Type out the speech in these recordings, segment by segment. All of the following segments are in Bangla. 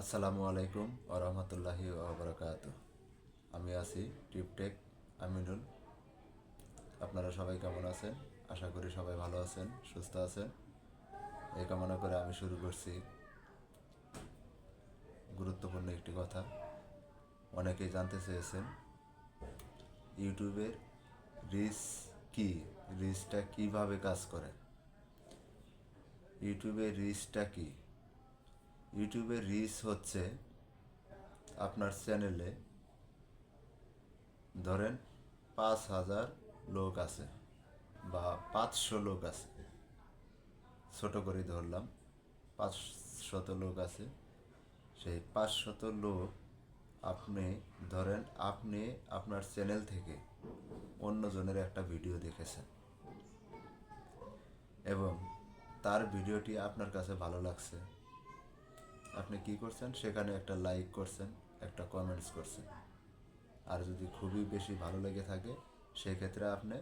আসসালামু আলাইকুম ও রহমতুল্লাহি ওবরাকাত আমি আছি টিপটেক আমিনুল। আপনারা সবাই কেমন আছেন? আশা করি সবাই ভালো আছেন, সুস্থ আছেন। এই কামনা করে আমি শুরু করছি। গুরুত্বপূর্ণ একটি কথা। অনেকেই জানতে চেয়েছেন, ইউটিউবের রিস কি? রিসটা কীভাবে কাজ করে? ইউটিউবের রিসটা কি? ইউটিউবের রিচ হচ্ছে আপনার চ্যানেলে ধরেন পাঁচ হাজার লোক আছে বা পাঁচশো লোক আছে। ছোট করে ধরলাম, পাঁচশত লোক আছে। সেই পাঁচশত লোক আপনি, ধরেন আপনি আপনার চ্যানেল থেকে অন্যজনের একটা ভিডিও দেখেছেন। এবং তার ভিডিওটি আপনার কাছে ভালো লাগছে। আপনি কি করছেন? সেখানে একটা লাইক করছেন, একটা কমেন্টস করছেন। আর যদি খুবই বেশি ভালো লেগে থাকে, সেক্ষেত্রে আপনি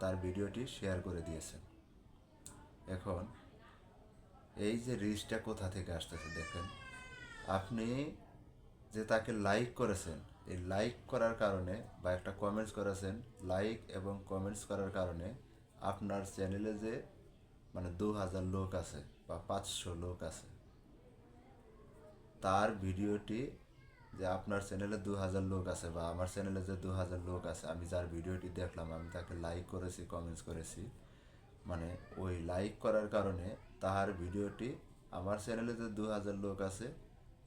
তার ভিডিওটি শেয়ার করে দিয়েছেন। এখন, এই যে রিচটা কোথা থেকে আসতেছে দেখেন। আপনি যে তাকে লাইক করেছেন, এই লাইক করার কারণে বা একটা কমেন্টস করেছেন লাইক এবং কমেন্টস করার কারণে আপনার চ্যানেলে যে মানে দু হাজার লোক আছে বা পাঁচশো লোক আছে তার ভিডিওটি যে আপনার চ্যানেলে দু হাজার লোক আছে বা আমার চ্যানেলে যে দু হাজার লোক আছে, আমি যার ভিডিওটি দেখলাম, আমি তাকে লাইক করেছি কমেন্টস করেছি। মানে ওই লাইক করার কারণে তাহার ভিডিওটি আমার চ্যানেলে যে দু হাজার লোক আছে,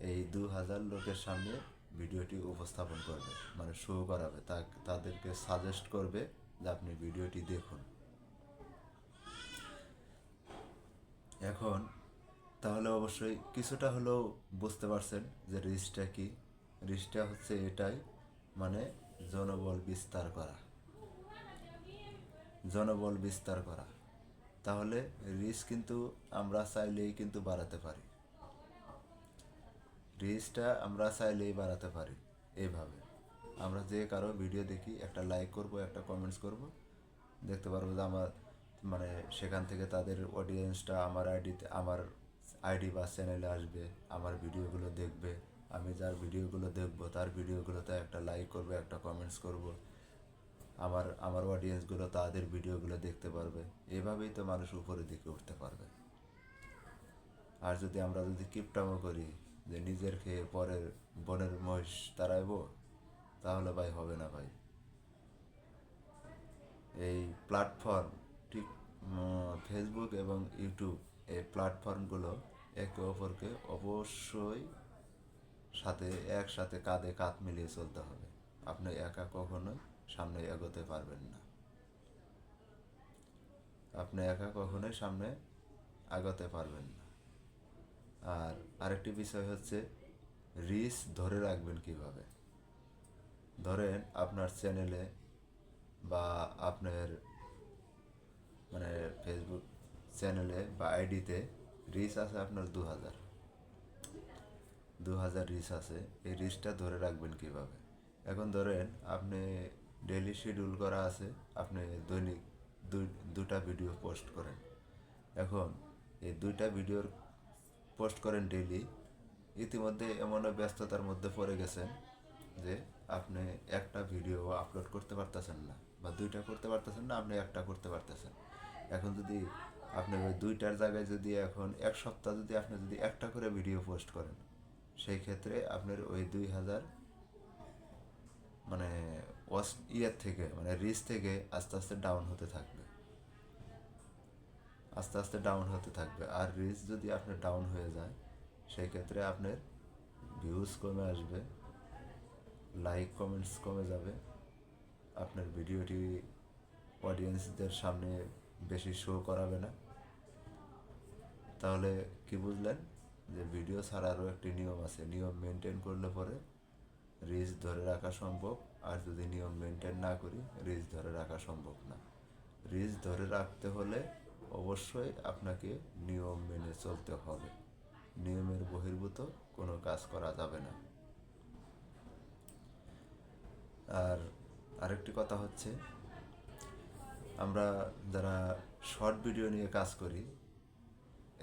এই দু হাজার লোকের সামনে ভিডিওটি উপস্থাপন করবে মানে শো করাবে, তা তাদেরকে সাজেস্ট করবে যে আপনি ভিডিওটি দেখুন। এখন তাহলে অবশ্যই কিছুটা হলেও বুঝতে পারছেন যে রিচটা কি। রিচটা হচ্ছে এটাই মানে জনবল বিস্তার করা। জনবল বিস্তার করা। তাহলে রিচ কিন্তু আমরা চাইলেই কিন্তু বাড়াতে পারি। রিচটা আমরা চাইলেই বাড়াতে পারি এইভাবে আমরা যে কারও ভিডিও দেখি, একটা লাইক করব, একটা কমেন্টস করব, দেখতে পারব যে আমার মানে সেখান থেকে তাদের অডিয়েন্সটা আমার আইডিতে আমার আইডি বা চ্যানেলে আসবে, আমার ভিডিওগুলো দেখবে, আমি যার ভিডিওগুলো দেখব, তার ভিডিওগুলোতে একটা লাইক করবে, একটা কমেন্টস করব। আমার আমার অডিয়েন্সগুলো তাদের ভিডিওগুলো দেখতে পারবে। এভাবেই তো মানুষ উপরের দিকে উঠতে পারবে। আর যদি আমরা যদি কিপটামো করি, যে নিজের খেয়ে পরের বনের মহিষ তাড়াইবো, তাহলে ভাই হবে না ভাই। এই প্ল্যাটফর্ম ঠিক ফেসবুক এবং ইউটিউব এই প্ল্যাটফর্মগুলো একে অপরকে অবশ্যই সাথে, একসাথে কাঁধে কাঁধ মিলিয়ে চলতে হবে। আপনি একা কখনোই সামনে এগোতে পারবেন না। আপনি একা কখনোই সামনে আগাতে পারবেন না। আর আরেকটি বিষয় হচ্ছে রিস ধরে রাখবেন কীভাবে? ধরেন আপনার চ্যানেলে বা আপনার মানে ফেসবুক চ্যানেলে বা আইডিতে রিচ আছে আপনার দু হাজার দু হাজার রিচ আছে। এই রিচটা ধরে রাখবেন কীভাবে? এখন ধরেন আপনি ডেলি শিডিউল করা আছে, আপনি দৈনিক দুটা ভিডিও পোস্ট করেন। এখন এই দুইটা ভিডিওর পোস্ট করেন ডেলি ইতিমধ্যে এমনও ব্যস্ততার মধ্যে পড়ে গেছেন যে আপনি একটা ভিডিও আপলোড করতে পারতেছেন না বা দুইটা করতে পারতেছেন না, আপনি একটা করতে পারতেছেন। এখন যদি আপনি ওই দুইটার জায়গায় যদি এখন এক সপ্তাহ যদি আপনি যদি একটা করে ভিডিও পোস্ট করেন, সেই ক্ষেত্রে আপনার ওই দুই হাজার মানে ওয়াস ইয়ার থেকে মানে রিচ থেকে আস্তে আস্তে ডাউন হতে থাকবে। আস্তে আস্তে ডাউন হতে থাকবে। আর রিচ যদি আপনার ডাউন হয়ে যায়, সেই ক্ষেত্রে আপনার ভিউজ কমে আসবে লাইক কমেন্টস কমে যাবে, আপনার ভিডিওটি অডিয়েন্সদের সামনে বেশি শো করাবে না। তাহলে কি বুঝলেন? যে ভিডিও ছাড়ারও একটি নিয়ম আছে। নিয়ম মেনটেন করলে পরে রিচ ধরে রাখা সম্ভব। আর যদি নিয়ম মেনটেন না করি রিচ ধরে রাখা সম্ভব না। রিচ ধরে রাখতে হলে অবশ্যই আপনাকে নিয়ম মেনে চলতে হবে। নিয়মের বহির্ভূত কোনো কাজ করা যাবে না। আর আরেকটি কথা হচ্ছে, আমরা যারা শর্ট ভিডিও নিয়ে কাজ করি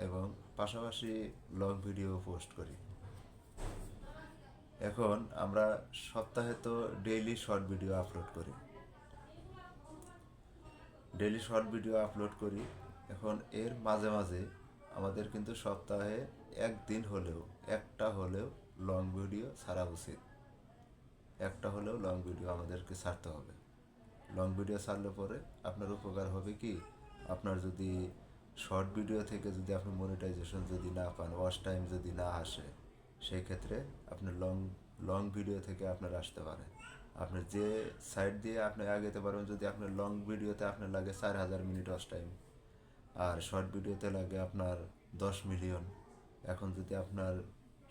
এবং পাশাপাশি লং ভিডিও পোস্ট করি। এখন আমরা সপ্তাহে তো ডেইলি শর্ট ভিডিও আপলোড করি। ডেইলি শর্ট ভিডিও আপলোড করি। এখন এর মাঝে মাঝে আমাদের কিন্তু সপ্তাহে একদিন হলেও, একটা হলেও লং ভিডিও ছাড়া উচিত। একটা হলেও লং ভিডিও আমাদেরকে ছাড়তে হবে। লং ভিডিও ছাড়লে পরে আপনার উপকার হবে কি? আপনার যদি শর্ট ভিডিও থেকে যদি আপনি মনিটাইজেশন যদি না পান ওয়াচ টাইম যদি না আসে সেই ক্ষেত্রে আপনি লং লং ভিডিও থেকে আপনার আসতে পারে। আপনি যে সাইড দিয়ে আপনি আগাতে পারবেন, যদি আপনার লং ভিডিওতে আপনার লাগে চার হাজার মিনিট ওয়াচ টাইম আর শর্ট ভিডিওতে লাগে আপনার দশ মিলিয়ন এখন যদি আপনার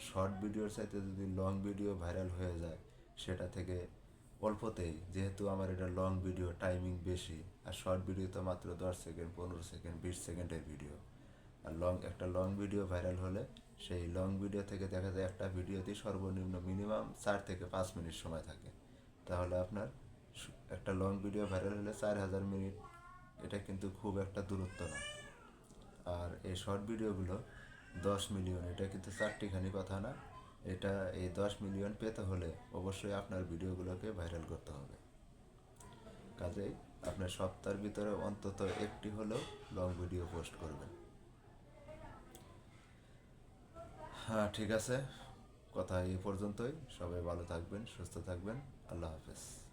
শর্ট ভিডিওর চাইতে যদি লং ভিডিও ভাইরাল হয়ে যায়, সেটা থেকে অল্পতেই যেহেতু আমার এটা লং ভিডিও টাইমিং বেশি, আর শর্ট ভিডিও তো মাত্র দশ সেকেন্ড পনেরো সেকেন্ড বিশ সেকেন্ডের ভিডিও আর লং একটা লং ভিডিও ভাইরাল হলে, সেই লং ভিডিও থেকে দেখা যায় একটা ভিডিওতে সর্বনিম্ন মিনিমাম চার থেকে পাঁচ মিনিট সময় থাকে। তাহলে আপনার একটা লং ভিডিও ভাইরাল হলে চার হাজার মিনিট এটা কিন্তু খুব একটা দূরত্ব না। আর এই শর্ট ভিডিওগুলো দশ মিলিয়ন এটা কিন্তু চারটিখানি কথা না। এটা এই দশ মিলিয়ন পেতে হলে অবশ্যই আপনার ভিডিওগুলোকে ভাইরাল করতে হবে। কাজেই আপনার সপ্তাহের ভিতরে অন্তত একটি হলেও লং ভিডিও পোস্ট করবেন। হ্যাঁ ঠিক আছে। কথা এই পর্যন্তই। সবাই ভালো থাকবেন, সুস্থ থাকবেন। আল্লাহ হাফেজ।